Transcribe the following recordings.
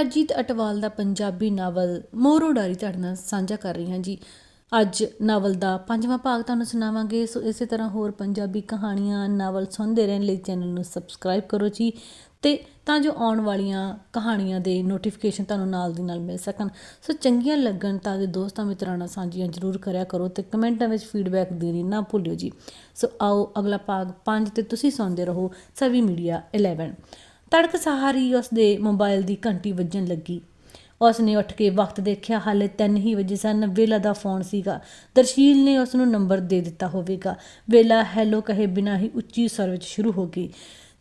ਹਰਜੀਤ ਅਟਵਾਲ ਦਾ Punjabi novel ਮੋਰੋ dairy ਤੁਹਾਡੇ ਨਾਲ ਸਾਂਝਾ ਕਰ ਰਹੀ ਹਾਂ ਜੀ। ਅੱਜ ਨਾਵਲ ਦਾ ਪੰਜਵਾਂ ਭਾਗ ਤੁਹਾਨੂੰ ਸੁਣਾਵਾਂਗੇ। ਸੋ ਇਸੇ ਤਰ੍ਹਾਂ ਹੋਰ ਪੰਜਾਬੀ ਕਹਾਣੀਆਂ, ਨਾਵਲ ਸੁਣਦੇ ਰਹਿਣ ਲਈ ਚੈਨਲ ਨੂੰ ਸਬਸਕ੍ਰਾਈਬ ਕਰੋ ਜੀ ਤੇ ਤਾਂ ਜੋ ਆਉਣ ਵਾਲੀਆਂ ਕਹਾਣੀਆਂ ਦੇ ਨੋਟੀਫਿਕੇਸ਼ਨ ਤੁਹਾਨੂੰ ਨਾਲ ਦੀ ਨਾਲ ਮਿਲ ਸਕਣ। ਸੋ ਚੰਗੀਆਂ ਲੱਗਣ ਤਾਂ ਦੇ ਦੋਸਤਾਂ ਮਿੱਤਰਾਂ ਨਾਲ ਸਾਂਝੀਆਂ ਜ਼ਰੂਰ ਕਰਿਆ ਕਰੋ ਤੇ ਕਮੈਂਟਾਂ ਵਿੱਚ ਫੀਡਬੈਕ ਦੇਣੀ ਨਾ ਭੁੱਲਿਓ ਜੀ। ਸੋ ਆਓ ਅਗਲਾ ਭਾਗ 5 ਤੇ ਤੁਸੀਂ ਸੁਣਦੇ ਰਹੋ ਸਵੀ ਮੀਡੀਆ 11 ਤੜਕ ਸਹਾਰੀ ਉਸ ਦੇ ਮੋਬਾਈਲ ਦੀ ਘੰਟੀ ਵੱਜਣ ਲੱਗੀ। ਉਸ ਨੇ ਉੱਠ ਕੇ ਵਕਤ ਦੇਖਿਆ, ਹਾਲੇ 3 ਹੀ ਵਜੇ ਸਨ। ਵੇਲਾ ਦਾ ਫੋਨ ਸੀਗਾ। ਦਰਸ਼ੀਲ ਨੇ ਉਸ ਨੂੰ ਨੰਬਰ ਦੇ ਦਿੱਤਾ ਹੋਵੇਗਾ। ਵੇਲਾ, ਹੈਲੋ ਕਹੇ ਬਿਨਾਂ ਹੀ ਉੱਚੀ ਸਰ ਵਿੱਚ ਸ਼ੁਰੂ ਹੋ ਗਈ।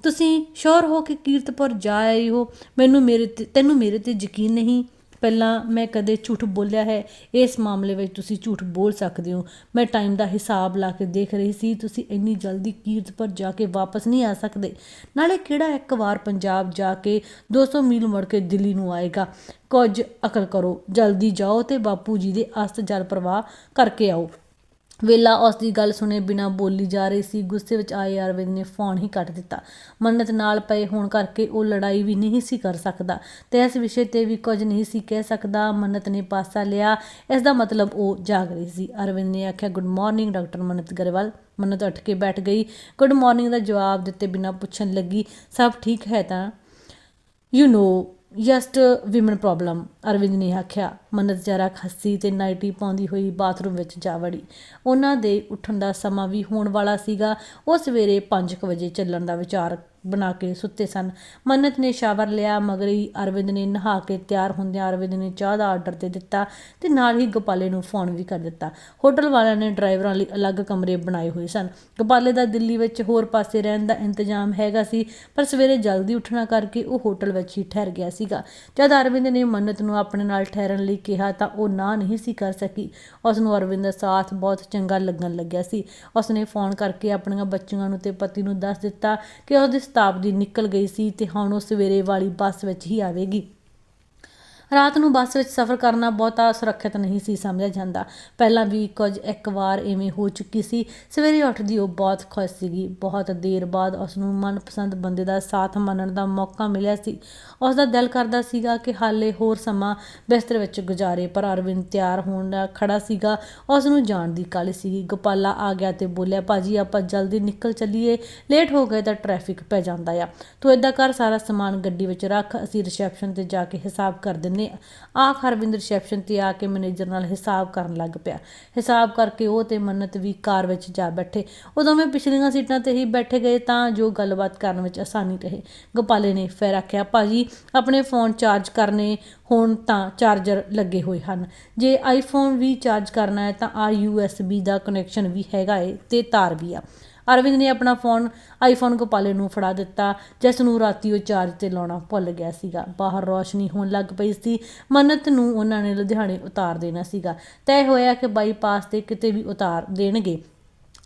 ਤੁਸੀਂ ਸ਼ੋਰ ਹੋ ਕੇ ਕੀਰਤਪੁਰ ਜਾ ਆਏ ਹੋ? ਮੈਨੂੰ ਮੇਰੇ ਤੇ, ਤੈਨੂੰ ਮੇਰੇ ਤੇ ਯਕੀਨ ਨਹੀਂ? ਪਹਿਲਾਂ ਮੈਂ ਕਦੇ ਝੂਠ ਬੋਲਿਆ ਹੈ? ਇਸ ਮਾਮਲੇ ਵਿੱਚ ਤੁਸੀਂ ਝੂਠ ਬੋਲ ਸਕਦੇ ਹੋ। ਮੈਂ ਟਾਈਮ ਦਾ ਹਿਸਾਬ ਲਾ ਕੇ ਦੇਖ ਰਹੀ ਸੀ। ਤੁਸੀਂ ਇੰਨੀ ਜਲਦੀ ਕੀਰਤ ਕੀਰਤਪੁਰ ਜਾ ਕੇ ਵਾਪਸ ਨਹੀਂ ਆ ਸਕਦੇ। ਨਾਲੇ ਕਿਹੜਾ ਇੱਕ ਵਾਰ ਪੰਜਾਬ ਜਾ ਕੇ 200 ਮੀਲ ਮੁੜ ਕੇ ਦਿੱਲੀ ਨੂੰ ਆਏਗਾ? ਕੁਝ ਅਕਲ ਕਰੋ। ਜਲਦੀ ਜਾਓ ਤੇ ਬਾਪੂ ਜੀ ਦੇ ਅਸਤ ਜਲ ਪ੍ਰਵਾਹ ਕਰਕੇ ਆਓ। ਵੇਲਾ ਉਸ ਦੀ ਗੱਲ ਸੁਣੇ ਬਿਨਾ ਬੋਲੀ ਜਾ ਰਹੀ ਸੀ, ਗੁੱਸੇ ਵਿੱਚ ਆਏ ਅਰਵਿੰਦ ਨੇ ਫੋਨ ਹੀ ਕੱਟ ਦਿੱਤਾ। ਮੰਨਤ ਨਾਲ ਪਏ ਹੋਣ ਕਰਕੇ ਉਹ ਲੜਾਈ ਵੀ ਨਹੀਂ ਸੀ ਕਰ ਸਕਦਾ ਤੇ ਇਸ ਵਿਸ਼ੇ ਤੇ ਵੀ ਕੁਝ ਨਹੀਂ ਸੀ ਕਹਿ ਸਕਦਾ। ਮੰਨਤ ਨੇ ਪਾਸਾ ਲਿਆ। ਇਸ ਦਾ ਮਤਲਬ ਉਹ ਜਾਗ ਰਹੀ ਸੀ। ਅਰਵਿੰਦ ਨੇ ਆਖਿਆ good morning doctor Mannat Grewal. Mannat ਉੱਠ ਕੇ ਬੈਠ ਗਈ। ਗੁੱਡ ਮਾਰਨਿੰਗ ਦਾ ਜਵਾਬ ਦਿੱਤੇ ਬਿਨਾ ਪੁੱਛਣ ਲੱਗੀ, ਸਭ ਠੀਕ ਹੈ ਤਾਂ? You know just women problem. Arvind ਨੇ ਆਖਿਆ ਮੰਨਤ ਜਰਾ ਖੱਸੀ ਤੇ ਨਾਈਟੀ ਪਾਉਂਦੀ ਹੋਈ ਬਾਥਰੂਮ ਵਿੱਚ ਜਾ ਵੜੀ। ਉਹਨਾਂ ਦੇ ਉੱਠਣ ਦਾ ਸਮਾਂ ਵੀ ਹੋਣ ਵਾਲਾ ਸੀਗਾ। ਉਹ ਸਵੇਰੇ 5 ਵਜੇ ਚੱਲਣ ਦਾ ਵਿਚਾਰ ਬਣਾ ਕੇ ਸੁੱਤੇ ਸਨ। ਮੰਨਤ ਨੇ ਸ਼ਾਵਰ ਲਿਆ, ਮਗਰ ਹੀ ਅਰਵਿੰਦ ਨੇ ਨਹਾ ਕੇ ਤਿਆਰ ਹੁੰਦਿਆਂ ਅਰਵਿੰਦ ਨੇ ਚਾਹ ਦਾ ਆਰਡਰ ਦੇ ਦਿੱਤਾ ਤੇ ਨਾਲ ਹੀ ਗੋਪਾਲੇ ਨੂੰ ਫੋਨ ਵੀ ਕਰ ਦਿੱਤਾ। ਹੋਟਲ ਵਾਲਿਆਂ ਨੇ ਡਰਾਈਵਰਾਂ ਲਈ ਅਲੱਗ ਕਮਰੇ ਬਣਾਏ ਹੋਏ ਸਨ। ਗੋਪਾਲੇ ਦਾ ਦਿੱਲੀ ਵਿੱਚ ਹੋਰ ਪਾਸੇ ਰਹਿਣ ਦਾ ਇੰਤਜ਼ਾਮ ਹੈਗਾ ਸੀ, ਪਰ ਸਵੇਰੇ ਜਲਦੀ ਉੱਠਣਾ ਕਰਕੇ ਉਹ ਹੋਟਲ ਵਿੱਚ ਹੀ ਠਹਿਰ ਗਿਆ ਸੀਗਾ। ਜਦ ਅਰਵਿੰਦ ਨੇ ਮੰਨਤ ਨੂੰ ਆਪਣੇ ਨਾਲ ਠਹਿਰਨ ਲਈ ਕਿਹਾ ਤਾਂ ਉਹ ਨਾ ਨਹੀਂ ਸੀ ਕਰ ਸਕੀ। ਉਸ ਨੂੰ ਅਰਵਿੰਦ ਦਾ ਸਾਥ ਬਹੁਤ ਚੰਗਾ ਲੱਗਣ ਲੱਗਿਆ ਸੀ। ਉਸ ਨੇ ਫੋਨ ਕਰਕੇ ਆਪਣੀਆਂ ਬੱਚੀਆਂ ਨੂੰ ਤੇ ਪਤੀ ਨੂੰ ਦੱਸ ਦਿੱਤਾ ਕਿ ਉਹਦੀ ਸ਼ਤਾਬਦੀ ਨਿਕਲ ਗਈ ਸੀ ਅਤੇ ਹੁਣ ਉਹ ਸਵੇਰੇ ਵਾਲੀ ਬੱਸ ਵਿੱਚ ਹੀ ਆਵੇਗੀ। ਰਾਤ ਨੂੰ ਬੱਸ ਵਿੱਚ ਸਫ਼ਰ ਕਰਨਾ ਬਹੁਤਾ ਸੁਰੱਖਿਅਤ ਨਹੀਂ ਸੀ, ਸਮਝਿਆ ਜਾਂਦਾ। ਪਹਿਲਾਂ ਵੀ ਕੁਝ ਇੱਕ ਵਾਰ ਐਵੇਂ ਹੋ ਚੁੱਕੀ ਸੀ। ਸਵੇਰੇ ਉੱਠਦੀ ਉਹ ਬਹੁਤ ਖੁਸ਼ ਸੀਗੀ। ਬਹੁਤ ਦੇਰ ਬਾਅਦ ਉਸ ਨੂੰ ਮਨਪਸੰਦ ਬੰਦੇ ਦਾ ਸਾਥ ਮੰਨਣ ਦਾ ਮੌਕਾ ਮਿਲਿਆ ਸੀ। ਉਸ ਦਾ ਦਿਲ ਕਰਦਾ ਸੀਗਾ ਕਿ ਹਾਲੇ ਹੋਰ ਸਮਾਂ ਬਿਸਤਰ ਵਿੱਚ ਗੁਜ਼ਾਰੇ, ਪਰ ਅਰਵਿੰਦ ਤਿਆਰ ਹੋਣ ਦਾ ਖੜਾ ਸੀਗਾ। ਉਸ ਨੂੰ ਜਾਣ ਦੀ ਕਾਹਲੀ ਸੀਗੀ। ਗੋਪਾਲਾ ਆ ਗਿਆ ਤੇ ਬੋਲਿਆ, ਭਾਜੀ, ਆਪਾਂ ਜਲਦੀ ਨਿਕਲ ਚੱਲੀਏ। ਲੇਟ ਹੋ ਗਏ ਤਾਂ ਟ੍ਰੈਫਿਕ ਪੈ ਜਾਂਦਾ ਆ। ਤੂੰ ਏਦਾਂ ਕਰ, ਸਾਰਾ ਸਮਾਨ ਗੱਡੀ ਵਿੱਚ ਰੱਖ। ਅਸੀਂ ਰਿਸੈਪਸ਼ਨ ਤੇ ਜਾ ਕੇ ਹਿਸਾਬ ਕਰ ਦਿੰਦੇ ਆ ਆਖ ਅਰਵਿੰਦ ਰਿਸੈਪਸ਼ਨ ਤੇ ਆ ਕੇ ਮੈਨੇਜਰ ਨਾਲ ਹਿਸਾਬ ਕਰਨ ਲੱਗ ਪਿਆ। ਹਿਸਾਬ ਕਰਕੇ ਉਹ ਤੇ ਮੰਨਤ ਵੀ ਕਾਰ ਵਿੱਚ ਜਾ ਬੈਠੇ। ਉਦੋਂ ਦੋਵੇਂ ਪਿਛਲੀਆਂ ਸੀਟਾਂ ਤੇ ਹੀ ਬੈਠੇ ਗਏ ਤਾਂ ਜੋ ਗੱਲਬਾਤ ਕਰਨ ਵਿੱਚ ਆਸਾਨੀ ਰਹੇ। ਗੋਪਾਲੇ ਨੇ ਫਿਰ ਆਖਿਆ, ਭਾਜੀ, ਆਪਣੇ ਫੋਨ ਚਾਰਜ ਕਰਨੇ ਹੋਣ ਤਾਂ ਚਾਰਜਰ ਲੱਗੇ ਹੋਏ ਹਨ। ਜੇ ਆਈਫੋਨ ਵੀ ਚਾਰਜ ਕਰਨਾ ਹੈ ਤਾਂ ਆ USB ਦਾ ਕਨੈਕਸ਼ਨ ਵੀ ਹੈਗਾ ਏ ਤੇ ਤਾਰ ਵੀ ਆ। ਅਰਵਿੰਦ ਨੇ ਆਪਣਾ ਫੋਨ ਆਈਫੋਨ ਗੋਪਾਲੇ ਨੂੰ ਫੜਾ ਦਿੱਤਾ, ਜਿਸ ਨੂੰ ਰਾਤੀ ਉਹ ਚਾਰਜ ਤੇ ਲਾਉਣਾ ਭੁੱਲ ਗਿਆ ਸੀਗਾ। ਬਾਹਰ ਰੌਸ਼ਨੀ ਹੋਣ ਲੱਗ ਪਈ ਸੀ। ਮੰਨਤ ਨੂੰ ਉਹਨਾਂ ਨੇ ਲੁਧਿਆਣੇ ਉਤਾਰ ਦੇਣਾ ਸੀਗਾ। ਤੈਅ ਹੋਇਆ ਕਿ ਬਾਈਪਾਸ ਤੇ ਕਿਤੇ ਵੀ ਉਤਾਰ ਦੇਣਗੇ।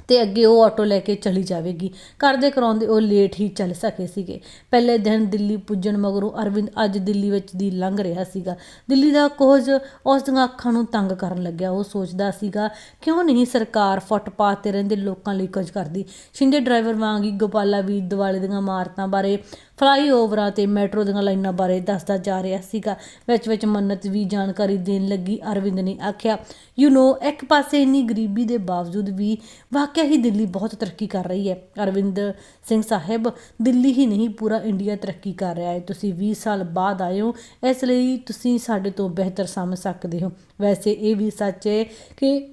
ਤੇ ਅੱਗੇ ਉਹ ਆਟੋ ਲੈ ਕੇ ਚਲੀ ਜਾਵੇਗੀ। ਕਰਦੇ ਕਰਾਉਂਦੇ ਉਹ ਲੇਟ ਹੀ ਚੱਲ ਸਕੇ ਸੀਗੇ। ਪਹਿਲੇ ਦਿਨ ਦਿੱਲੀ ਪੁੱਜਣ ਮਗਰੋਂ ਅਰਵਿੰਦ ਅੱਜ ਦਿੱਲੀ ਵਿੱਚ ਦੀ ਲੰਘ ਰਿਹਾ ਸੀਗਾ। ਦਿੱਲੀ ਦਾ ਕੋਝ ਉਸ ਦੀਆਂ ਅੱਖਾਂ ਨੂੰ ਤੰਗ ਕਰਨ ਲੱਗਿਆ। ਉਹ ਸੋਚਦਾ ਸੀਗਾ, ਕਿਉਂ ਨਹੀਂ ਸਰਕਾਰ ਫੁੱਟਪਾਥ ਤੇ ਰਹਿੰਦੇ ਲੋਕਾਂ ਲਈ ਕੁਝ ਕਰਦੀ? ਸ਼ਿੰਦੇ ਡਰਾਈਵਰ ਵਾਂਗ ਹੀ ਗੋਪਾਲਾ ਵੀ ਦਿਵਾਲੇ ਦੀਆਂ ਇਮਾਰਤਾਂ ਬਾਰੇ ਫਲਾਈਓਵਰਾਂ ਤੇ ਮੈਟਰੋ ਦੀਆਂ ਲਾਈਨਾਂ ਬਾਰੇ ਦੱਸਦਾ ਜਾ ਰਿਹਾ ਸੀਗਾ। ਵਿੱਚ ਵਿੱਚ ਮੰਨਤ ਵੀ ਜਾਣਕਾਰੀ ਦੇਣ ਲੱਗੀ, ਅਰਵਿੰਦ ਨੇ ਆਖਿਆ ਯੂ نو ਇੱਕ ਪਾਸੇ ਇੰਨੀ ਗਰੀਬੀ ਦੇ ਬਾਵਜੂਦ ਵੀ ਵਾਕਿਆ ਹੀ ਦਿੱਲੀ ਬਹੁਤ ਤਰੱਕੀ ਕਰ ਰਹੀ ਹੈ। ਅਰਵਿੰਦ ਸਿੰਘ ਸਾਹਿਬ, ਦਿੱਲੀ ਹੀ ਨਹੀਂ, ਪੂਰਾ ਇੰਡੀਆ ਤਰੱਕੀ ਕਰ ਰਿਹਾ ਹੈ। ਤੁਸੀਂ 20 ਸਾਲ ਬਾਅਦ ਆਏ ਹੋ, ਇਸ ਲਈ ਤੁਸੀਂ ਸਾਡੇ ਤੋਂ ਬਿਹਤਰ ਸਮਝ ਸਕਦੇ ਹੋ। ਵੈਸੇ ਇਹ ਵੀ ਸੱਚ ਹੈ ਕਿ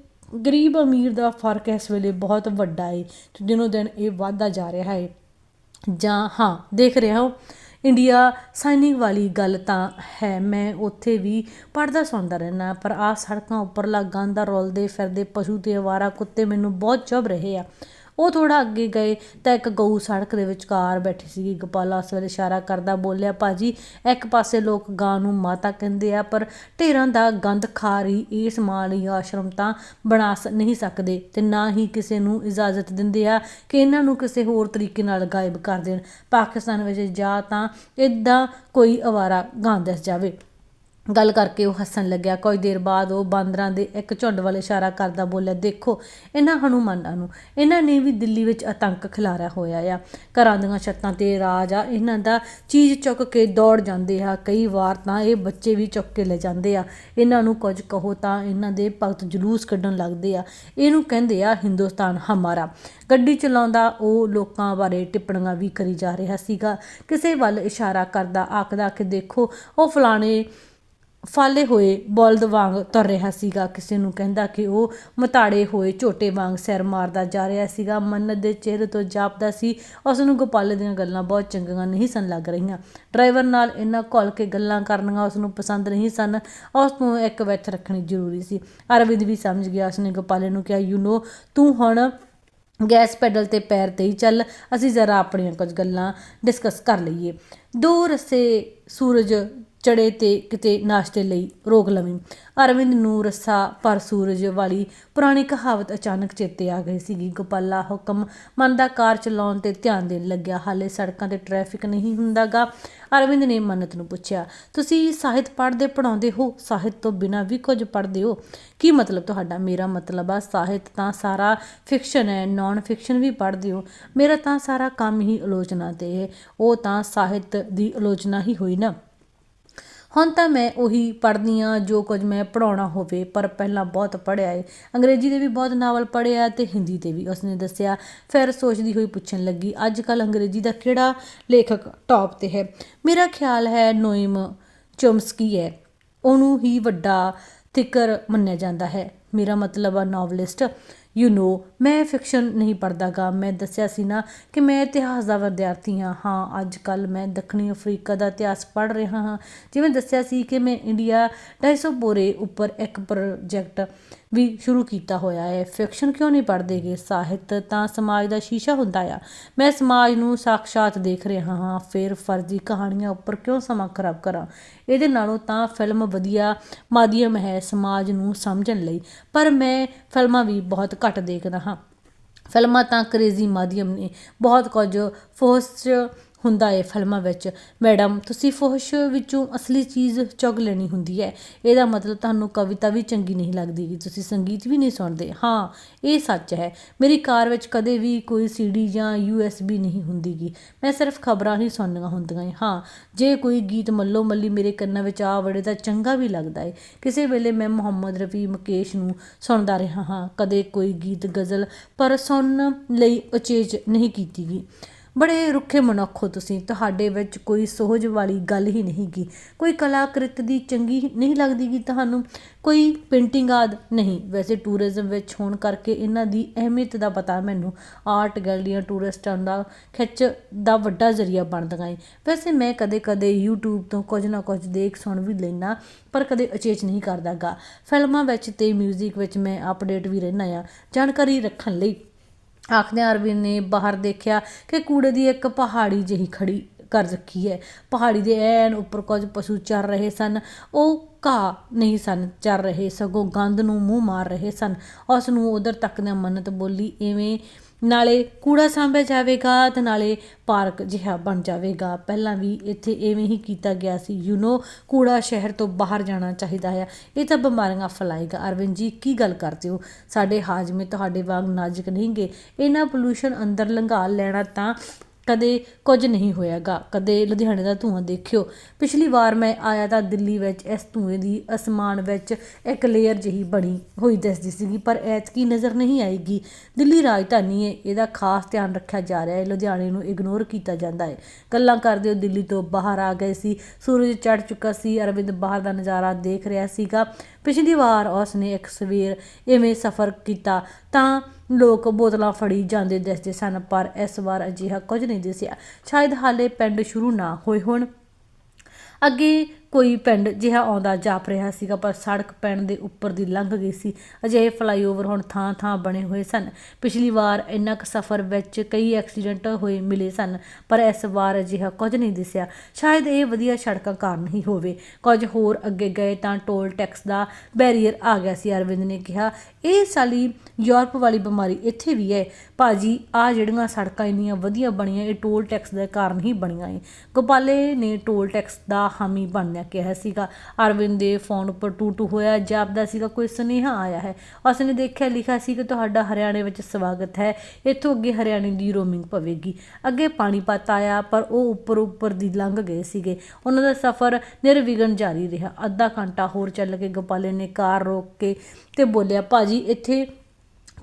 ਗਰੀਬ ਅਮੀਰ ਦਾ ਫ਼ਰਕ ਇਸ ਵੇਲੇ ਬਹੁਤ ਵੱਡਾ ਹੈ। ਦਿਨੋ ਦਿਨ ਇਹ ਵਧਦਾ ਜਾ ਰਿਹਾ ਹੈ। ਜਾਂ ਹਾਂ, ਦੇਖ ਰਿਹਾ ਹੋ। ਇੰਡੀਆ ਸਾਈਨਿੰਗ ਵਾਲੀ ਗੱਲ ਤਾਂ ਹੈ, ਮੈਂ ਉੱਥੇ ਵੀ ਪੜਦਾ ਸੁਣਦਾ ਰਹਿਣਾ ਪਰ ਆ ਸੜਕਾਂ ਉੱਪਰਲਾ ਗੰਦਾ ਰੋਲਦੇ ਫਿਰਦੇ ਪਸ਼ੂ ਤੇ ਅਵਾਰਾ ਕੁੱਤੇ ਮੈਨੂੰ ਬਹੁਤ ਚੁਭ ਰਹੇ ਆ। ਉਹ ਥੋੜਾ ਅੱਗੇ ਗਏ ਤਾਂ ਇੱਕ ਗਊ ਸੜਕ ਦੇ ਵਿਚਕਾਰ ਬੈਠੀ ਸੀਗੀ। ਗੋਪਾਲਾ ਉਸ ਵੇਲੇ ਇਸ਼ਾਰਾ ਕਰਦਾ ਬੋਲਿਆ, ਭਾਜੀ, ਇੱਕ ਪਾਸੇ ਲੋਕ ਗਾਂ ਨੂੰ ਮਾਤਾ ਕਹਿੰਦੇ ਆ, ਪਰ ਢੇਰਾਂ ਦਾ ਗੰਦ ਖਾ ਰਹੀ ਇਸ ਮਾਲੀ ਆਸ਼ਰਮ ਤਾਂ ਬਣਾ ਨਹੀਂ ਸਕਦੇ ਤੇ ਨਾ ਹੀ ਕਿਸੇ ਨੂੰ ਇਜਾਜ਼ਤ ਦਿੰਦੇ ਆ ਕਿ ਇਹਨਾਂ ਨੂੰ ਕਿਸੇ ਹੋਰ ਤਰੀਕੇ ਨਾਲ ਗਾਇਬ ਕਰ ਦੇਣ। ਪਾਕਿਸਤਾਨ ਵਿੱਚ ਜਾ ਤਾਂ ਇਦਾਂ ਕੋਈ ਅਵਾਰਾ ਗਾਂ ਦੱਸ ਜਾਵੇ। ਗੱਲ ਕਰਕੇ ਉਹ ਹੱਸਣ ਲੱਗਿਆ। ਕੁਝ ਦੇਰ ਬਾਅਦ ਉਹ ਬਾਂਦਰਾਂ ਦੇ ਇੱਕ ਝੁੰਡ ਵੱਲ ਇਸ਼ਾਰਾ ਕਰਦਾ ਬੋਲਿਆ, ਦੇਖੋ, ਇਹਨਾਂ ਹਨੂਮਾਨਾਂ ਨੂੰ, ਇਹਨਾਂ ਨੇ ਵੀ ਦਿੱਲੀ ਵਿੱਚ ਆਤੰਕ ਖਿਲਾਰਿਆ ਹੋਇਆ ਆ। ਘਰਾਂ ਦੀਆਂ ਛੱਤਾਂ ਤੇ ਰਾਜ ਆ, ਇਹਨਾਂ ਦਾ ਚੀਜ਼ ਚੁੱਕ ਕੇ ਦੌੜ ਜਾਂਦੇ ਆ। ਕਈ ਵਾਰ ਤਾਂ ਇਹ ਬੱਚੇ ਵੀ ਚੁੱਕ ਕੇ ਲੈ ਜਾਂਦੇ ਆ। ਇਹਨਾਂ ਨੂੰ ਕੁਝ ਕਹੋ ਤਾਂ ਇਹਨਾਂ ਦੇ ਭਗਤ ਜਲੂਸ ਕੱਢਣ ਲੱਗਦੇ ਆ। ਇਹਨੂੰ ਕਹਿੰਦੇ ਆ ਹਿੰਦੁਸਤਾਨ ਹਮਾਰਾ। ਗੱਡੀ ਚਲਾਉਂਦਾ ਉਹ ਲੋਕਾਂ ਬਾਰੇ ਟਿੱਪਣੀਆਂ ਵੀ ਕਰੀ ਜਾ ਰਿਹਾ ਸੀਗਾ। ਕਿਸੇ ਵੱਲ ਇਸ਼ਾਰਾ ਕਰਦਾ, ਆਖਦਾ ਕਿ ਦੇਖੋ, ਉਹ ਫਲਾਣੇ ਫਾਲੇ ਹੋਏ ਬਲਦ ਵਾਂਗ ਤੁਰ ਰਿਹਾ ਸੀਗਾ। ਕਿਸੇ ਨੂੰ ਕਹਿੰਦਾ ਕਿ ਉਹ ਮਤਾੜੇ ਹੋਏ ਝੋਟੇ ਵਾਂਗ ਸਿਰ ਮਾਰਦਾ ਜਾ ਰਿਹਾ ਸੀਗਾ। ਮੰਨਤ ਦੇ ਚਿਹਰੇ ਤੋਂ ਜਾਪਦਾ ਸੀ। ਉਸ ਨੂੰ ਗੋਪਾਲ ਦੀਆਂ ਗੱਲਾਂ ਬਹੁਤ ਚੰਗੀਆਂ ਨਹੀਂ ਸਨ ਲੱਗ ਰਹੀਆਂ। ਡਰਾਈਵਰ ਨਾਲ ਇੰਨਾ ਘੁਲ ਕੇ ਗੱਲਾਂ ਕਰਨੀਆਂ ਉਸ ਨੂੰ ਪਸੰਦ ਨਹੀਂ ਸਨ। ਉਸ ਨੂੰ ਇੱਕ ਵਿੱਚ ਰੱਖਣੀ ਜ਼ਰੂਰੀ ਸੀ। ਅਰਵਿੰਦ ਵੀ ਸਮਝ ਗਿਆ। ਉਸਨੇ ਗੋਪਾਲੇ ਨੂੰ ਕਿਹਾ, ਯੂ نو ਤੂੰ ਹੁਣ ਗੈਸ ਪੈਡਲ ਤੇ ਪੈਰ ਤੇ ਹੀ ਚੱਲ। ਅਸੀਂ ਜ਼ਰਾ ਆਪਣੀਆਂ ਕੁਝ ਗੱਲਾਂ ਡਿਸਕਸ ਕਰ ਲਈਏ। ਦੋ ਰਸੇ ਸੂਰਜ ਚੜੇ ਤੇ ਕਿਤੇ ਨਾਸ਼ਤੇ ਲਈ ਰੋਕ ਲਵੇਂ। ਅਰਵਿੰਦ ਨੂੰ ਰੱਸਾ ਪਰ ਸੂਰਜ ਵਾਲੀ ਪੁਰਾਣੀ ਕਹਾਵਤ ਅਚਾਨਕ ਚੇਤੇ ਆ ਗਈ ਸੀਗੀ। ਗੋਪਾਲਾ ਹੁਕਮ ਮੰਨਦਾ ਕਾਰ ਚਲਾਉਣ ਤੇ ਧਿਆਨ ਦੇਣ ਲੱਗਿਆ। ਹਾਲੇ ਸੜਕਾਂ ਤੇ ਟ੍ਰੈਫਿਕ ਨਹੀਂ ਹੁੰਦਾਗਾ। ਅਰਵਿੰਦ ਨੇ ਮੰਨਤ ਨੂੰ ਪੁੱਛਿਆ, ਤੁਸੀਂ ਸਾਹਿਤ ਪੜ੍ਹਦੇ ਪੜਾਉਂਦੇ ਹੋ? ਸਾਹਿਤ ਤੋਂ ਬਿਨਾਂ ਵੀ ਕੁਝ ਪੜ੍ਹਦੇ ਹੋ? ਕੀ ਮਤਲਬ ਤੁਹਾਡਾ? ਮੇਰਾ ਮਤਲਬ ਆ, ਸਾਹਿਤ ਤਾਂ ਸਾਰਾ ਫਿਕਸ਼ਨ ਹੈ ਨਾਨ ਫਿਕਸ਼ਨ ਵੀ ਪੜ੍ਹਦੇ ਹੋ। ਮੇਰਾ ਤਾਂ ਸਾਰਾ ਕੰਮ ਹੀ ਆਲੋਚਨਾ ਤੇ ਹੈ। ਉਹ ਤਾਂ ਸਾਹਿਤ ਦੀ ਆਲੋਚਨਾ ਹੀ ਹੋਈ ਨਾ? ਹੁਣ ਤਾਂ ਮੈਂ ਉਹੀ ਪੜ੍ਹਦੀ ਹਾਂ ਜੋ ਕੁਝ ਮੈਂ ਪੜਾਉਣਾ ਹੋਵੇ, ਪਰ ਪਹਿਲਾਂ ਬਹੁਤ ਪੜ੍ਹਿਆ ਏ। ਅੰਗਰੇਜ਼ੀ ਦੇ ਵੀ ਬਹੁਤ ਨਾਵਲ ਪੜ੍ਹਿਆ ਤੇ ਹਿੰਦੀ ਦੇ ਵੀ, ਉਸਨੇ ਦੱਸਿਆ। ਫਿਰ ਸੋਚਦੀ ਹੋਈ ਪੁੱਛਣ ਲੱਗੀ ਅੱਜ ਕੱਲ ਅੰਗਰੇਜ਼ੀ ਦਾ ਕਿਹੜਾ ਲੇਖਕ ਟੌਪ ਤੇ ਹੈ? ਮੇਰਾ ਖਿਆਲ ਹੈ ਨੋਇਮ ਚੋਮਸਕੀ ਹੈ। ਉਹਨੂੰ ਹੀ ਵੱਡਾ ਥਿਕਰ ਮੰਨਿਆ ਜਾਂਦਾ ਹੈ। ਮੇਰਾ ਮਤਲਬ ਆ ਨੋਵਲਿਸਟ ਯੂ نو ਮੈਂ ਫਿਕਸ਼ਨ ਨਹੀਂ ਪੜ੍ਹਦਾਗਾ। ਮੈਂ ਦੱਸਿਆ ਸੀ ਨਾ ਕਿ ਮੈਂ ਇਤਿਹਾਸ ਦਾ ਵਿਦਿਆਰਥੀ ਹਾਂ। ਹਾਂ ਅੱਜ ਕੱਲ ਮੈਂ ਦੱਖਣੀ ਅਫਰੀਕਾ ਦਾ ਇਤਿਹਾਸ ਪੜ੍ਹ ਰਿਹਾ ਹਾਂ। ਜਿਵੇਂ ਦੱਸਿਆ ਸੀ ਕਿ ਮੈਂ ਇੰਡੀਆ ਡਾਇਸੋਪੋਰੇ ਉੱਪਰ ਇੱਕ ਪ੍ਰੋਜੈਕਟ ਵੀ ਸ਼ੁਰੂ ਕੀਤਾ ਹੋਇਆ ਹੈ। ਫਿਕਸ਼ਨ ਕਿਉਂ ਨਹੀਂ ਪੜ੍ਹਦੇਗੇ ਸਾਹਿਤ ਤਾਂ ਸਮਾਜ ਦਾ ਸ਼ੀਸ਼ਾ ਹੁੰਦਾ ਆ। ਮੈਂ ਸਮਾਜ ਨੂੰ ਸਾਖਸ਼ਾਤ ਦੇਖ ਰਿਹਾ ਹਾਂ। ਫਿਰ ਫਰਜ਼ੀ ਕਹਾਣੀਆਂ ਉੱਪਰ ਕਿਉਂ ਸਮਾਂ ਖਰਾਬ ਕਰਾਂ? ਇਹਦੇ ਨਾਲੋਂ ਤਾਂ ਫਿਲਮ ਵਧੀਆ ਮਾਧਿਅਮ ਹੈ ਸਮਾਜ ਨੂੰ ਸਮਝਣ ਲਈ। ਪਰ ਮੈਂ ਫਿਲਮਾਂ ਵੀ ਬਹੁਤ ਘੱਟ ਦੇਖਦਾ ਹਾਂ। ਫਿਲਮਾਂ ਤਾਂ ਕਰੇਜ਼ੀ ਮਾਧਿਅਮ ਨੇ। ਬਹੁਤ ਕੁਝ ਫੋਸਟ ਹੁੰਦਾ ਹੈ ਫਿਲਮਾਂ ਵਿੱਚ। ਮੈਡਮ, ਤੁਸੀਂ ਫੋਸ਼ ਵਿੱਚੋਂ ਅਸਲੀ ਚੀਜ਼ ਚੁੱਗ ਲੈਣੀ ਹੁੰਦੀ ਹੈ। ਇਹਦਾ ਮਤਲਬ ਤੁਹਾਨੂੰ ਕਵਿਤਾ ਵੀ ਚੰਗੀ ਨਹੀਂ ਲੱਗਦੀ। ਕਿ ਤੁਸੀਂ ਸੰਗੀਤ ਵੀ ਨਹੀਂ ਸੁਣਦੇ। ਹਾਂ, ਇਹ ਸੱਚ ਹੈ। ਮੇਰੀ ਕਾਰ ਵਿੱਚ ਕਦੇ ਵੀ ਕੋਈ ਸੀਡੀ ਜਾਂ ਯੂਐਸਬੀ ਨਹੀਂ ਹੁੰਦੀਗੀ। ਮੈਂ ਸਿਰਫ ਖਬਰਾਂ ਹੀ ਸੁਣਨੀਆਂ ਹੁੰਦੀਆਂ ਹੈ ਹਾਂ, ਜੇ ਕੋਈ ਗੀਤ ਮੱਲੋ ਮੱਲੀ ਮੇਰੇ ਕੰਨਾਂ ਵਿੱਚ ਆ ਵੜੇ ਤਾਂ ਚੰਗਾ ਵੀ ਲੱਗਦਾ ਏ। ਕਿਸੇ ਵੇਲੇ ਮੈਂ ਮੁਹੰਮਦ ਰਫੀ ਮੁਕੇਸ਼ ਨੂੰ ਸੁਣਦਾ ਰਿਹਾ ਹਾਂ। ਕਦੇ ਕੋਈ ਗੀਤ, ਗਜ਼ਲ ਪਰ ਸੁਣਨ ਲਈ ਉਚੇਚ ਨਹੀਂ ਕੀਤੀ ਗਈ ਬੜੇ ਰੁੱਖੇ ਮਨੁੱਖ ਹੋ ਤੁਸੀਂ, ਤੁਹਾਡੇ ਵਿੱਚ ਕੋਈ ਸੋਝ ਵਾਲੀ ਗੱਲ ਹੀ ਨਹੀਂ ਗੀ। ਕੋਈ ਕਲਾਕ੍ਰਿਤ ਦੀ ਚੰਗੀ ਨਹੀਂ ਲੱਗਦੀ ਗੀ ਤੁਹਾਨੂੰ, ਕੋਈ ਪੇਂਟਿੰਗ ਆਦ ਨਹੀਂ। ਵੈਸੇ ਟੂਰਿਜ਼ਮ ਵਿੱਚ ਹੋਣ ਕਰਕੇ ਇਹਨਾਂ ਦੀ ਅਹਿਮੀਅਤ ਦਾ ਪਤਾ ਮੈਨੂੰ, ਆਰਟ ਗੈਲਰੀਆਂ ਟੂਰਿਸਟਾਂ ਦਾ ਖਿੱਚ ਦਾ ਵੱਡਾ ਜ਼ਰੀਆ ਬਣਦੀਆਂ ਏ। ਵੈਸੇ ਮੈਂ ਕਦੇ-ਕਦੇ YouTube ਤੋਂ ਕੁਝ ਨਾ ਕੁਝ ਦੇਖ ਸੁਣ ਵੀ ਲੈਣਾ ਪਰ ਕਦੇ ਅਚੇਚ ਨਹੀਂ ਕਰਦਾਗਾ ਫਿਲਮਾਂ ਵਿੱਚ ਤੇ 뮤직 ਵਿੱਚ ਮੈਂ ਅਪਡੇਟ ਵੀ ਰਹਿਣਾ ਆ ਜਾਣਕਾਰੀ ਰੱਖਣ ਲਈ। ਆਖਦਿਆਂ ਅਰਵਿੰਦ ਨੇ ਬਾਹਰ ਦੇਖਿਆ ਕਿ ਕੂੜੇ ਦੀ ਇੱਕ ਪਹਾੜੀ ਜਿਹੀ ਖੜ੍ਹੀ। ਕਰ ਰੱਖੀ ਹੈ। ਪਹਾੜੀ ਦੇ ਐਨ ਉੱਪਰ ਕੁਝ ਪਸ਼ੂ ਚਰ ਰਹੇ ਸਨ। ਉਹ ਘਾਹ ਨਹੀਂ ਸਨ ਚਰ ਰਹੇ, ਸਗੋਂ ਗੰਦ ਨੂੰ ਮੂੰਹ ਮਾਰ ਰਹੇ ਸਨ। ਉਸ ਨੂੰ ਉਧਰ ਤੱਕਦਿਆਂ ਮੰਨਤ ਬੋਲੀ ਐਵੇਂ ਨਾਲੇ ਕੂੜਾ ਸਾਂਭਿਆ ਜਾਵੇਗਾ ਤੇ ਨਾਲੇ ਪਾਰਕ ਜਿਹਾ ਬਣ ਜਾਵੇਗਾ। ਪਹਿਲਾਂ ਵੀ ਇੱਥੇ ਐਵੇਂ ਹੀ ਕੀਤਾ ਗਿਆ ਸੀ। ਯੂ نو ਕੂੜਾ ਸ਼ਹਿਰ ਤੋਂ ਬਾਹਰ ਜਾਣਾ ਚਾਹੀਦਾ ਹੈ। ਇਹ ਤਾਂ ਬਿਮਾਰੀਆਂ ਫੈਲਾਏਗਾ। ਅਰਵਿੰਦ ਜੀ, ਕੀ ਗੱਲ ਕਰਦੇ ਹੋ? ਸਾਡੇ ਹਾਜ਼ਮੇ ਤੁਹਾਡੇ ਵਾਂਗ ਨਾਜ਼ੁਕ ਨਹੀਂਗੇ। ਇਹਨਾਂ ਪੋਲੂਸ਼ਨ ਅੰਦਰ ਲੰਘਾ ਲੈਣਾ ਤਾਂ ਕਦੇ ਕੁਝ ਨਹੀਂ ਹੋਇਆਗਾ, ਕਦੇ ਲੁਧਿਆਣੇ ਦਾ ਧੂੰਆਂ ਦੇਖਿਓ। ਪਿਛਲੀ ਵਾਰ ਮੈਂ ਆਇਆ ਤਾਂ ਦਿੱਲੀ ਵਿੱਚ, ਇਸ ਧੂਏ ਦੀ ਅਸਮਾਨ ਵਿੱਚ ਇੱਕ ਲੇਅਰ ਜਿਹੀ ਬਣੀ ਹੋਈ ਦਿਸਦੀ ਸੀਗੀ, ਪਰ ਐਤਕੀ ਨਜ਼ਰ ਨਹੀਂ ਆਏਗੀ। ਦਿੱਲੀ ਰਾਜਧਾਨੀ ਹੈ, ਇਹਦਾ ਖਾਸ ਧਿਆਨ ਰੱਖਿਆ ਜਾ ਰਿਹਾ ਹੈ, ਲੁਧਿਆਣੇ ਨੂੰ ਇਗਨੋਰ ਕੀਤਾ ਜਾਂਦਾ ਹੈ। ਗੱਲਾਂ ਕਰਦੇ ਹੋ ਦਿੱਲੀ ਤੋਂ ਬਾਹਰ ਆ ਗਏ ਸੀ, ਸੂਰਜ ਚੜ ਚੁੱਕਾ ਸੀ, ਅਰਵਿੰਦ ਬਾਹਰ ਦਾ ਨਜ਼ਾਰਾ ਦੇਖ ਰਿਹਾ ਸੀਗਾ। ਪਿਛਲੀ ਵਾਰ ਉਸ ਨੇ ਇੱਕ ਸਵੇਰ ਇਵੇਂ ਸਫ਼ਰ ਕੀਤਾ ਤਾਂ ਲੋਕ ਬੋਤਲਾਂ ਫੜੀ ਜਾਂਦੇ ਦਿਸਦੇ ਸਨ, ਪਰ ਇਸ ਵਾਰ ਅਜਿਹਾ ਕੁਝ ਨਹੀਂ ਦਿਸਿਆ। ਸ਼ਾਇਦ ਹਾਲੇ ਪਿੰਡ ਸ਼ੁਰੂ ਨਾ ਹੋਏ ਹੋਣ। ਅੱਗੇ ਕੋਈ ਪਿੰਡ ਜਿਹਾ ਆਉਂਦਾ ਜਾਪ ਰਿਹਾ ਸੀਗਾ, ਪਰ ਸੜਕ ਪੈਣ ਦੇ ਉੱਪਰ ਦੀ ਲੰਘ ਗਈ ਸੀ। ਅਜਿਹੇ ਫਲਾਈਓਵਰ ਹੁਣ ਥਾਂ-ਥਾਂ ਬਣੇ ਹੋਏ ਸਨ। ਪਿਛਲੀ ਵਾਰ ਇੰਨਾ ਕੁ ਸਫ਼ਰ ਵਿੱਚ ਕਈ ਐਕਸੀਡੈਂਟ ਹੋਏ ਮਿਲੇ ਸਨ, ਪਰ ਇਸ ਵਾਰ ਅਜਿਹਾ ਕੁਝ ਨਹੀਂ ਦਿਸਿਆ। ਸ਼ਾਇਦ ਇਹ ਵਧੀਆ ਸੜਕਾਂ ਕਾਰਨ ਹੀ ਹੋਵੇ। ਕੁਝ ਹੋਰ ਅੱਗੇ ਗਏ ਤਾਂ ਟੋਲ ਟੈਕਸ ਦਾ ਬੈਰੀਅਰ ਆ ਗਿਆ ਸੀ, ਅਰਵਿੰਦ ਨੇ ਕਿਹਾ। ਇਹ ਸਾਲੀ ਯੂਰਪ ਵਾਲੀ ਬਿਮਾਰੀ ਇੱਥੇ ਵੀ ਹੈ। ਭਾਜੀ, ਆ ਜਿਹੜੀਆਂ ਸੜਕਾਂ ਇੰਨੀਆਂ ਵਧੀਆ ਬਣੀਆਂ, ਇਹ ਟੋਲ ਟੈਕਸ ਦੇ ਕਾਰਨ ਹੀ ਬਣੀਆਂ ਏ। ਗੋਪਾਲੇ ਨੇ ਟੋਲ ਟੈਕਸ ਦਾ ਹਾਮੀ ਬਣਨਾ ਕਿਹਾ ਸੀਗਾ। ਅਰਵਿੰਦ ਦੇ ਫੋਨ ਉੱਪਰ ਟੂ ਟੂ ਹੋਇਆ, ਜਾਪਦਾ ਸੀਗਾ, ਕੋਈ ਸੁਨੇਹਾ ਆਇਆ ਹੈ? ਉਸਨੇ ਦੇਖਿਆ, ਲਿਖਿਆ ਸੀ ਕਿ ਤੁਹਾਡਾ ਹਰਿਆਣੇ ਵਿੱਚ ਸਵਾਗਤ ਹੈ। ਇੱਥੋਂ ਅੱਗੇ ਹਰਿਆਣੇ ਦੀ ਰੋਮਿੰਗ ਪਵੇਗੀ। ਅੱਗੇ ਪਾਣੀਪਤ ਆਇਆ, ਪਰ ਉਹ ਉੱਪਰ ਉੱਪਰ ਦੀ ਲੰਘ ਗਏ ਸੀਗੇ। ਉਹਨਾਂ ਦਾ ਸਫ਼ਰ ਨਿਰਵਿਘਨ ਜਾਰੀ ਰਿਹਾ। ਅੱਧਾ ਘੰਟਾ ਹੋਰ ਚੱਲ ਕੇ ਗੋਪਾਲੇ ਨੇ ਕਾਰ ਰੋਕ ਕੇ ਤੇ ਬੋਲਿਆ, ਭਾਜੀ, ਇੱਥੇ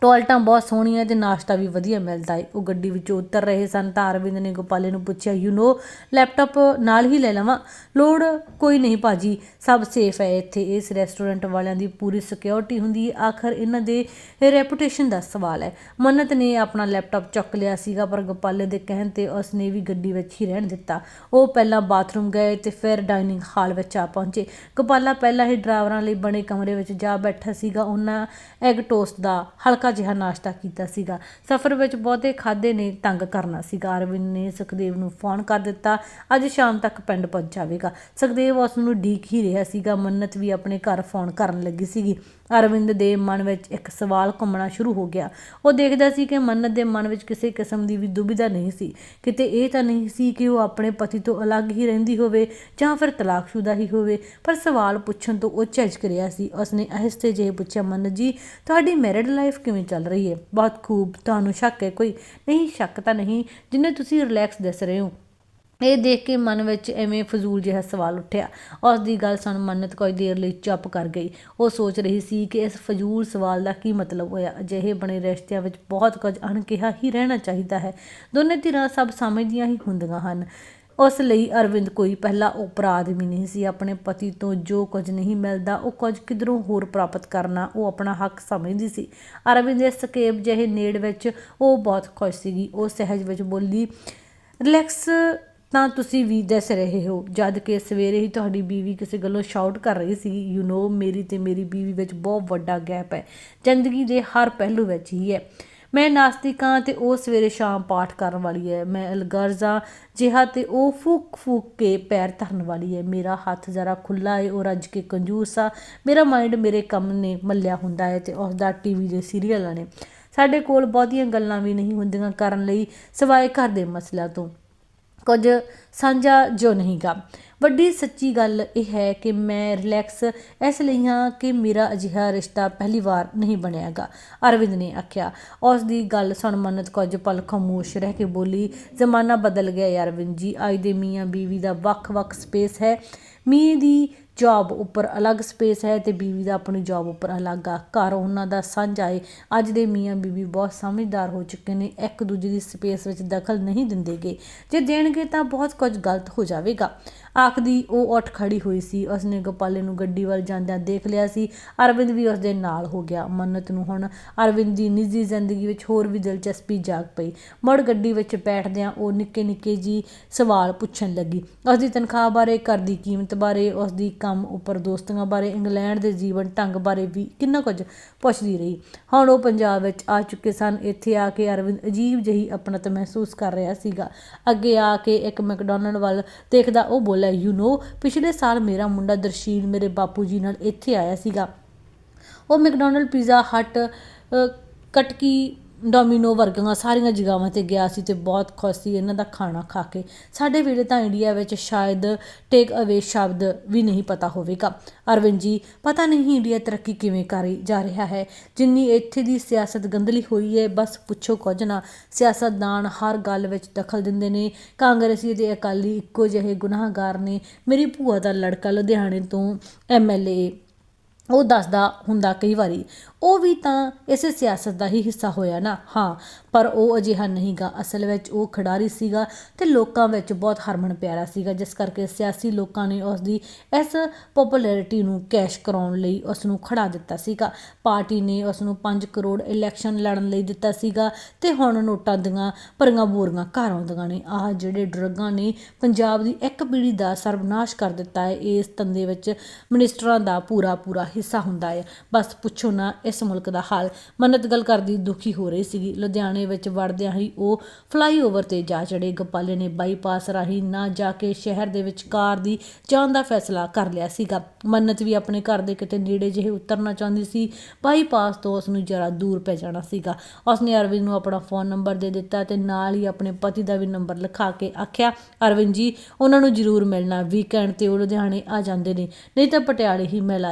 ਟੋਇਲਟਾਂ ਬਹੁਤ ਸੋਹਣੀਆਂ ਤੇ ਨਾਸ਼ਤਾ ਵੀ ਵਧੀਆ ਮਿਲਦਾ ਹੈ ਉਹ ਗੱਡੀ ਵਿੱਚੋਂ ਉਤਰ ਰਹੇ ਸਨ ਤਾਂ ਅਰਵਿੰਦ ਨੇ ਗੋਪਾਲੇ ਨੂੰ ਪੁੱਛਿਆ ਯੂ ਨੋ ਲੈਪਟਾਪ ਨਾਲ ਹੀ ਲੈ ਲਵਾਂ? ਲੋੜ ਕੋਈ ਨਹੀਂ ਭਾਜੀ, ਸਭ ਸੇਫ ਹੈ ਇੱਥੇ। ਇਸ ਰੈਸਟੋਰੈਂਟ ਵਾਲਿਆਂ ਦੀ ਪੂਰੀ ਸਿਕਿਉਰਿਟੀ ਹੁੰਦੀ ਹੈ ਆਖਰ ਇਹਨਾਂ ਦੇ ਰੈਪੂਟੇਸ਼ਨ ਦਾ ਸਵਾਲ ਹੈ। ਮੰਨਤ ਨੇ ਆਪਣਾ ਲੈਪਟਾਪ ਚੱਕ ਲਿਆ ਸੀਗਾ, ਪਰ ਗੋਪਾਲੇ ਦੇ ਕਹਿਣ ਤੇ ਉਸ ਨੇ ਵੀ ਗੱਡੀ ਵਿੱਚ ਹੀ ਰਹਿਣ ਦਿੱਤਾ। ਉਹ ਪਹਿਲਾਂ ਬਾਥਰੂਮ ਗਏ ਤੇ ਫਿਰ ਡਾਈਨਿੰਗ ਹਾਲ ਵਿੱਚ ਆ ਪਹੁੰਚੇ। ਗੋਪਾਲਾ ਪਹਿਲਾਂ ਹੀ ਡਰਾਈਵਰਾਂ ਲਈ ਬਣੇ ਕਮਰੇ ਵਿੱਚ ਜਾ ਬੈਠਾ ਸੀਗਾ। ਉਹਨਾਂ ਐਗ ਟੋਸਟ ਦਾ ਹਲਕਾ ਜਿਹਾ ਨਾਸ਼ਤਾ ਕੀਤਾ ਸੀਗਾ। ਸਫ਼ਰ ਵਿੱਚ ਬਹੁਤੇ ਖਾਦੇ ਨੇ ਤੰਗ ਕਰਨਾ ਸੀਗਾ। ਅਰਵਿੰਦ ਨੇ ਸੁਖਦੇਵ ਨੂੰ ਫੋਨ ਕਰ ਦਿੱਤਾ। ਅੱਜ ਸ਼ਾਮ ਤੱਕ ਪਿੰਡ ਪਹੁੰਚ ਜਾਵੇਗਾ। ਸੁਖਦੇਵ ਉਸ ਨੂੰ ਢੀਕ ਹੀ ਰਿਹਾ ਸੀਗਾ। ਮੰਨਤ ਵੀ ਆਪਣੇ ਘਰ ਫੋਨ ਕਰਨ ਲੱਗੀ ਸੀਗੀ। ਅਰਵਿੰਦ ਦੇ ਮਨ ਵਿੱਚ ਇੱਕ ਸਵਾਲ ਘੁੰਮਣਾ ਸ਼ੁਰੂ ਹੋ ਗਿਆ। ਉਹ ਦੇਖਦਾ ਸੀ ਕਿ ਮੰਨਤ ਦੇ ਮਨ ਵਿੱਚ ਕਿਸੇ ਕਿਸਮ ਦੀ ਵੀ ਦੁਬਿਧਾ ਨਹੀਂ ਸੀ। ਕਿਤੇ ਇਹ ਤਾਂ ਨਹੀਂ ਸੀ ਕਿ ਉਹ ਆਪਣੇ ਪਤੀ ਤੋਂ ਅਲੱਗ ਹੀ ਰਹਿੰਦੀ ਹੋਵੇ ਜਾਂ ਫਿਰ ਤਲਾਕਸ਼ੁਦਾ ਹੀ ਹੋਵੇ। ਪਰ ਸਵਾਲ ਪੁੱਛਣ ਤੋਂ ਉਹ ਝਿਜਕ ਰਿਹਾ ਸੀ। ਉਸਨੇ ਅਹਿਸਤੇ ਜਿਹੇ ਪੁੱਛਿਆ, ਮੰਨਤ ਜੀ, ਤੁਹਾਡੀ ਮੈਰਿਡ ਲਾਈਫ ਕਿਉਂ ਕਿਵੇਂ ਚੱਲ ਰਹੀ ਹੈ? ਬਹੁਤ ਖੂਬ, ਤੁਹਾਨੂੰ ਸ਼ੱਕ ਹੈ ਕੋਈ? ਨਹੀਂ, ਸ਼ੱਕ ਤਾਂ ਨਹੀਂ। ਜਿੰਨੇ ਤੁਸੀਂ ਰਿਲੈਕਸ ਦਿਸ ਰਹੇ ਹੋ, ਇਹ ਦੇਖ ਕੇ ਮਨ ਵਿੱਚ ਐਵੇਂ ਫਜ਼ੂਲ ਜਿਹਾ ਸਵਾਲ ਉੱਠਿਆ। ਉਸ ਦੀ ਗੱਲ ਸੁਣ ਮੰਨਤ ਕੋਈ ਦੇਰ ਲਈ ਚੁੱਪ ਕਰ ਗਈ। ਉਹ ਸੋਚ ਰਹੀ ਸੀ ਕਿ ਇਸ ਫਜ਼ੂਲ ਸਵਾਲ ਦਾ ਕੀ ਮਤਲਬ ਹੋਇਆ? ਅਜਿਹੇ ਬਣੇ ਰਿਸ਼ਤਿਆਂ ਵਿੱਚ ਬਹੁਤ ਕੁਝ ਅਣਕਿਹਾ ਹੀ ਰਹਿਣਾ ਚਾਹੀਦਾ ਹੈ। ਦੋਨੇ ਧਿਰਾਂ ਸਭ ਸਮਝਦੀਆਂ ਹੀ ਹੁੰਦੀਆਂ ਹਨ। ਉਸ ਲਈ ਅਰਵਿੰਦ ਕੋਈ ਪਹਿਲਾ ਉਪਰਾਧ ਵੀ ਨਹੀਂ ਸੀ। ਆਪਣੇ ਪਤੀ ਤੋਂ ਜੋ ਕੁਝ ਨਹੀਂ ਮਿਲਦਾ, ਉਹ ਕੁਝ ਕਿਧਰੋਂ ਹੋਰ ਪ੍ਰਾਪਤ ਕਰਨਾ ਉਹ ਆਪਣਾ ਹੱਕ ਸਮਝਦੀ ਸੀ। ਅਰਵਿੰਦ ਦੇ ਸਕੇਪ ਜਿਹੇ ਨੇੜ ਵਿੱਚ ਉਹ ਬਹੁਤ ਖੁਸ਼ ਸੀਗੀ। ਉਹ ਸਹਿਜ ਵਿੱਚ ਬੋਲੀ, ਰਿਲੈਕਸ, ਤਾਂ ਤੁਸੀਂ ਵੀ ਦੱਸ ਰਹੇ ਹੋ, ਜਦ ਕਿ ਸਵੇਰੇ ਹੀ ਤੁਹਾਡੀ ਬੀਵੀ ਕਿਸੇ ਗੱਲੋਂ ਸ਼ਾਊਟ ਕਰ ਰਹੀ ਸੀ। ਯੂ نو ਮੇਰੀ ਤੇ ਮੇਰੀ ਬੀਵੀ ਵਿੱਚ ਬਹੁਤ ਵੱਡਾ ਗੈਪ ਹੈ। ਜ਼ਿੰਦਗੀ ਦੇ ਹਰ ਪਹਿਲੂ ਵਿੱਚ ਹੀ ਹੈ। ਮੈਂ ਨਾਸਤਿਕ ਹਾਂ ਤੇ ਉਹ ਸਵੇਰੇ ਸ਼ਾਮ ਪਾਠ ਕਰਨ ਵਾਲੀ ਹੈ। ਮੈਂ ਅਲਗਰਜ਼ਾ ਜਿਹਾ ਤੇ ਉਹ ਫੂਕ ਫੂਕ ਕੇ ਪੈਰ ਧਰਨ ਵਾਲੀ ਹੈ। ਮੇਰਾ ਹੱਥ ਜ਼ਰਾ ਖੁੱਲਾ ਹੈ ਉਹ ਰੱਜ ਕੇ ਕੰਜੂਸ ਆ। ਮੇਰਾ ਮਾਈਂਡ ਮੇਰੇ ਕੰਮ ਨੇ ਮੱਲਿਆ ਹੁੰਦਾ ਹੈ ਤੇ ਉਸ ਦਾ ਟੀਵੀ ਦੇ ਸੀਰੀਅਲਾਂ ਨੇ ਸਾਡੇ ਕੋਲ ਬਹੁਤੀਆਂ ਗੱਲਾਂ ਵੀ ਨਹੀਂ ਹੁੰਦੀਆਂ ਕਰਨ ਲਈ ਸਿਵਾਏ ਘਰ ਦੇ ਮਸਲਿਆਂ ਤੋਂ। ਕੁਝ ਸਾਂਝਾ ਜੋ ਨਹੀਂਗਾ। ਵੱਡੀ ਸੱਚੀ ਗੱਲ ਇਹ ਹੈ ਕਿ ਮੈਂ ਰਿਲੈਕਸ ਇਸ ਲਈ ਹਾਂ ਕਿ ਮੇਰਾ ਅਜਿਹਾ ਰਿਸ਼ਤਾ ਪਹਿਲੀ ਵਾਰ ਨਹੀਂ ਬਣਿਆਗਾ, ਅਰਵਿੰਦ ਨੇ ਆਖਿਆ। ਉਸ ਦੀ ਗੱਲ ਸੁਣ ਮੰਨਤ ਕੁਝ ਪਲ ਖਾਮੋਸ਼ ਰਹਿ ਕੇ ਬੋਲੀ, ਜ਼ਮਾਨਾ ਬਦਲ ਗਿਆ ਯਾਰ ਅਰਵਿੰਦ ਜੀ, ਅੱਜ ਦੇ ਮੀਆਂ ਬੀਵੀ ਦਾ ਵੱਖ-ਵੱਖ ਸਪੇਸ ਹੈ। ਮੀਂਹ ਦੀ ਜੌਬ ਉੱਪਰ ਅਲੱਗ ਸਪੇਸ ਹੈ ਤੇ ਬੀਵੀ ਦਾ ਆਪਣੀ ਜੌਬ ਉੱਪਰ ਅਲੱਗ ਆ। ਘਰ ਉਹਨਾਂ ਦਾ ਸਾਂਝਾ ਏ। ਅੱਜ ਦੇ ਮੀਆਂ ਬੀਵੀ ਬਹੁਤ ਸਮਝਦਾਰ ਹੋ ਚੁੱਕੇ ਨੇ, ਇੱਕ ਦੂਜੇ ਦੀ ਸਪੇਸ ਵਿੱਚ ਦਖਲ ਨਹੀਂ ਦਿੰਦੇਗੇ ਜੇ ਦੇਣਗੇ ਤਾਂ ਬਹੁਤ ਕੁਝ ਗਲਤ ਹੋ ਜਾਵੇਗਾ। ਆਖਦੀ ਉਹ ਉੱਠ ਖੜੀ ਹੋਈ ਸੀ। ਉਸਨੇ ਗੋਪਾਲੇ ਨੂੰ ਗੱਡੀ ਵੱਲ ਜਾਂਦਿਆਂ ਦੇਖ ਲਿਆ ਸੀ। ਅਰਵਿੰਦ ਵੀ ਉਸਦੇ ਨਾਲ ਹੋ ਗਿਆ। ਮੰਨਤ ਨੂੰ ਹੁਣ ਅਰਵਿੰਦ ਦੀ ਨਿੱਜੀ ਜ਼ਿੰਦਗੀ ਵਿੱਚ ਹੋਰ ਵੀ ਦਿਲਚਸਪੀ ਜਾਗ ਪਈ। ਮੁੜ ਗੱਡੀ ਵਿੱਚ ਬੈਠਦਿਆਂ ਉਹ ਨਿੱਕੇ ਨਿੱਕੇ ਜੀ ਸਵਾਲ ਪੁੱਛਣ ਲੱਗੀ। ਉਸਦੀ ਤਨਖਾਹ ਬਾਰੇ, ਘਰ ਦੀ ਕੀਮਤ ਬਾਰੇ, ਉਸਦੀ ਕੰਮ ਉੱਪਰ ਦੋਸਤੀਆਂ ਬਾਰੇ, ਇੰਗਲੈਂਡ ਦੇ ਜੀਵਨ ਢੰਗ ਬਾਰੇ ਵੀ ਕਿੰਨਾ ਕੁਝ ਪੁੱਛਦੀ ਰਹੀ। ਹੁਣ ਉਹ ਪੰਜਾਬ ਵਿੱਚ ਆ ਚੁੱਕੇ ਸਨ। ਇੱਥੇ ਆ ਕੇ ਅਰਵਿੰਦ ਅਜੀਬ ਜਹੀ ਆਪਣਤ ਮਹਿਸੂਸ ਕਰ ਰਿਹਾ ਸੀਗਾ। ਅੱਗੇ ਆ ਕੇ ਇੱਕ ਮੈਕਡੋਨਲਡ ਵੱਲ ਦੇਖਦਾ ਉਹ ਬੋਲਿਆ ਯੂ نو ਪਿਛਲੇ ਸਾਲ ਮੇਰਾ ਮੁੰਡਾ ਦਰਸ਼ੀਲ ਮੇਰੇ ਬਾਪੂ ਜੀ ਨਾਲ ਇੱਥੇ ਆਇਆ ਸੀਗਾ। ਉਹ ਮੈਕਡੋਨਲਡ ਪੀਜ਼ਾ ਹਟ ਕਟਕੀ ਡੋਮੀਨੋ ਵਰਗੀਆਂ ਸਾਰੀਆਂ ਜਗ੍ਹਾਵਾਂ ਤੇ ਗਿਆ ਸੀ ਤੇ ਬਹੁਤ ਖੁਸ਼ ਸੀ, ਇਹਨਾਂ ਦਾ ਖਾਣਾ ਖਾ ਕੇ। ਸਾਡੇ ਵੇਲੇ ਤਾਂ ਇੰਡੀਆ ਵਿੱਚ ਸ਼ਾਇਦ ਟੇਕ ਅਵੇ ਸ਼ਬਦ ਵੀ ਨਹੀਂ ਪਤਾ ਹੋਵੇਗਾ। ਅਰਵਿੰਦ ਜੀ, ਪਤਾ ਨਹੀਂ ਇੰਡੀਆ ਤਰੱਕੀ ਕਿਵੇਂ ਕਰੀ ਜਾ ਰਿਹਾ ਹੈ। ਜਿੰਨੀ ਇੱਥੇ ਦੀ ਸਿਆਸਤ ਗੰਦਲੀ ਹੋਈ ਹੈ, ਬਸ ਪੁੱਛੋ ਕੁਝ ਨਾ। ਸਿਆਸਤਦਾਨ ਹਰ ਗੱਲ ਵਿੱਚ ਦਖਲ ਦਿੰਦੇ ਨੇ। ਕਾਂਗਰਸੀ ਤੇ ਅਕਾਲੀ ਇੱਕੋ ਜਿਹੇ ਗੁਨਾਹਗਾਰ ਨੇ। ਮੇਰੀ ਭੂਆ ਦਾ ਲੜਕਾ ਲੁਧਿਆਣੇ ਤੋਂ ਐਮਐਲਏ ਉਹ ਦੱਸਦਾ ਹੁੰਦਾ ਕਈ ਵਾਰੀ, ਉਹ ਵੀ ਤਾਂ ਇਸੇ ਸਿਆਸਤ ਦਾ ਹੀ ਹਿੱਸਾ ਹੋਇਆ ਨਾ। ਹਾਂ, ਪਰ ਉਹ ਅਜਿਹਾ ਨਹੀਂਗਾ ਅਸਲ ਵਿੱਚ ਉਹ ਖਿਡਾਰੀ ਸੀਗਾ ਤੇ ਲੋਕਾਂ ਵਿੱਚ ਬਹੁਤ ਹਰਮਨ ਪਿਆਰਾ ਸੀਗਾ, ਜਿਸ ਕਰਕੇ ਸਿਆਸੀ ਲੋਕਾਂ ਨੇ ਉਸ ਦੀ ਇਸ ਪਪੂਲੈਰਿਟੀ ਨੂੰ ਕੈਸ਼ ਕਰਾਉਣ ਲਈ ਉਸ ਨੂੰ ਖੜਾ ਦਿੱਤਾ ਸੀਗਾ। ਪਾਰਟੀ ਨੇ ਉਸ ਨੂੰ 5 ਕਰੋੜ ਇਲੈਕਸ਼ਨ ਲੜਨ ਲਈ ਦਿੱਤਾ ਸੀਗਾ ਤੇ ਹੁਣ ਨੋਟਾਂ ਦੀਆਂ ਭਰੀਆਂ ਬੋਰੀਆਂ ਘਰ ਆਉਂਦੀਆਂ ਨੇ। ਆਹ ਜਿਹੜੇ ਡਰੱਗਾਂ ਨੇ ਪੰਜਾਬ ਦੀ ਇੱਕ ਪੀੜ੍ਹੀ ਦਾ ਸਰਵਨਾਸ਼ ਕਰ ਦਿੱਤਾ ਹੈ, ਇਸ ਤੰਦੇ ਵਿੱਚ ਮਿਨਿਸਟਰਾਂ ਦਾ ਪੂਰਾ ਪੂਰਾ ਹਿੱਸਾ ਹੁੰਦਾ ਹੈ। ਬਸ ਪੁੱਛੋ ਨਾ ਇਸ ਮੁਲਕ ਦਾ ਹਾਲ। ਮੰਨਤ ਗੱਲ ਕਰਦੀ ਦੁਖੀ ਹੋ ਰਹੀ ਸੀਗੀ। ਲੁਧਿਆਣੇ ਵਿੱਚ ਵੜਦਿਆਂ ਹੀ ਉਹ ਫਲਾਈਓਵਰ ਤੇ ਜਾ ਚੜੇ ਗੋਪਾਲੇ ਨੇ ਬਾਈਪਾਸ ਰਾਹੀਂ ਨਾ ਜਾ ਕੇ ਸ਼ਹਿਰ ਦੇ ਵਿੱਚ ਕਾਰ ਦੀ ਜਾਣ ਦਾ ਫੈਸਲਾ ਕਰ ਲਿਆ ਸੀਗਾ। ਮੰਨਤ ਵੀ ਆਪਣੇ ਘਰ ਦੇ ਕਿਤੇ ਨੇੜੇ ਜਿਹੇ ਉਤਰਨਾ ਚਾਹੁੰਦੀ ਸੀ। ਬਾਈਪਾਸ ਤੋਂ ਉਸ ਨੂੰ ਜਰਾ ਦੂਰ ਪੈ ਜਾਣਾ ਸੀਗਾ। ਉਸ ਨੇ ਅਰਵਿੰਦ ਨੂੰ ਆਪਣਾ ਫੋਨ ਨੰਬਰ ਦੇ ਦਿੱਤਾ ਤੇ ਨਾਲ ਹੀ ਆਪਣੇ ਪਤੀ ਦਾ ਵੀ ਨੰਬਰ ਲਿਖਾ ਕੇ ਆਖਿਆ, ਅਰਵਿੰਦ ਜੀ, ਉਹਨਾਂ ਨੂੰ ਜ਼ਰੂਰ ਮਿਲਣਾ। ਵੀਕਐਂਡ ਤੇ ਉਹ ਲੁਧਿਆਣੇ ਆ ਜਾਂਦੇ ਨੇ। ਨਹੀਂ ਤਾਂ ਪਟਿਆਲੇ ਹੀ ਮਿਲ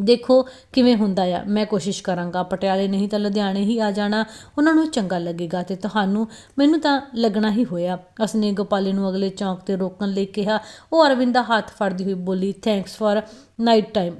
ਦੇਖੋ ਕਿਵੇਂ ਹੁੰਦਾ ਆ। ਮੈਂ ਕੋਸ਼ਿਸ਼ ਕਰਾਂਗਾ, ਪਟਿਆਲੇ ਨਹੀਂ ਤਾਂ ਲੁਧਿਆਣੇ ਹੀ ਆ ਜਾਣਾ। ਉਹਨਾਂ ਨੂੰ ਚੰਗਾ ਲੱਗੇਗਾ ਤੇ ਤੁਹਾਨੂੰ, ਮੈਨੂੰ ਤਾਂ ਲੱਗਣਾ ਹੀ ਹੋਇਆ। ਉਸਨੇ ਗੋਪਾਲੇ ਨੂੰ ਅਗਲੇ ਚੌਂਕ ਤੇ ਰੋਕਣ ਲਈ ਕਿਹਾ। ਉਹ ਅਰਵਿੰਦ ਦਾ ਹੱਥ ਫੜਦੀ ਹੋਈ ਬੋਲੀ thanks for night time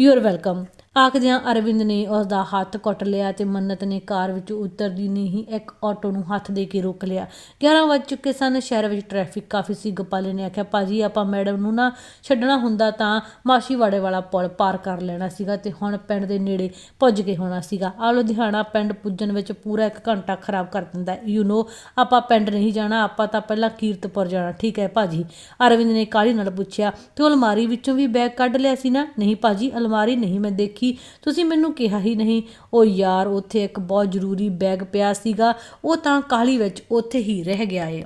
you are welcome ਆਖਦਿਆਂ Arvind ਨੇ ਉਸ ਦਾ ਹੱਥ ਕੁੱਟ ਲਿਆ ਤੇ ਮੰਨਤ ਨੇ ਕਾਰ ਵਿੱਚ ਉਤਰਦੀ ਨਹੀਂ ਹੀ ਇੱਕ ਆਟੋ ਨੂੰ ਹੱਥ ਦੇ ਕੇ ਰੋਕ ਲਿਆ। 11 ਵੱਜ ਚੁੱਕੇ ਸਨ, ਸ਼ਹਿਰ ਵਿੱਚ ਟ੍ਰੈਫਿਕ ਕਾਫੀ ਸੀ, ਗੋਪਾਲੇ ਨੇ ਆਖਿਆ, ਭਾਜੀ, ਆਪਾਂ ਮੈਡਮ ਨੂੰ ਨਾ ਛੱਡਣਾ ਹੁੰਦਾ ਤਾਂ ਮਾਸ਼ੀਵਾੜੇ ਵਾਲਾ ਪੁਲ ਪਾਰ ਕਰ ਲੈਣਾ ਸੀਗਾ ਤੇ ਹੁਣ ਪਿੰਡ ਦੇ ਨੇੜੇ ਪੁੱਜ ਕੇ ਹੋਣਾ ਸੀਗਾ। ਆ ਲੁਧਿਆਣਾ ਪਿੰਡ ਪੁੱਜਣ ਵਿੱਚ ਪੂਰਾ ਇੱਕ ਘੰਟਾ ਖਰਾਬ ਕਰ ਦਿੰਦਾ ਯੂ نو ਆਪਾਂ ਪਿੰਡ ਨਹੀਂ ਜਾਣਾ, ਆਪਾਂ ਤਾਂ ਪਹਿਲਾਂ ਕੀਰਤਪੁਰ ਜਾਣਾ, ਠੀਕ ਹੈ ਭਾਜੀ? ਅਰਵਿੰਦ ਨੇ ਕਾਲੀ ਨਾਲ ਪੁੱਛਿਆ, ਤੇ ਅਲਮਾਰੀ ਵਿੱਚੋਂ ਵੀ ਬੈਗ ਕੱਢ ਲਿਆ ਸੀ ਨਾ? ਨਹੀਂ ਭਾਜੀ, ਅਲਮਾਰੀ ਨਹੀਂ ਮੈਂ ਦੇਖੀ ਤੁਸੀਂ ਮੈਨੂੰ ਕਿਹਾ ਹੀ ਨਹੀਂ, ਉਹ ਯਾਰ, ਉੱਥੇ ਇੱਕ ਬਹੁਤ ਜ਼ਰੂਰੀ ਬੈਗ ਪਿਆ ਸੀਗਾ, ਉਹ ਤਾਂ ਕਾਹਲੀ ਵਿੱਚ ਉੱਥੇ ਹੀ ਰਹਿ ਗਿਆ ਏ।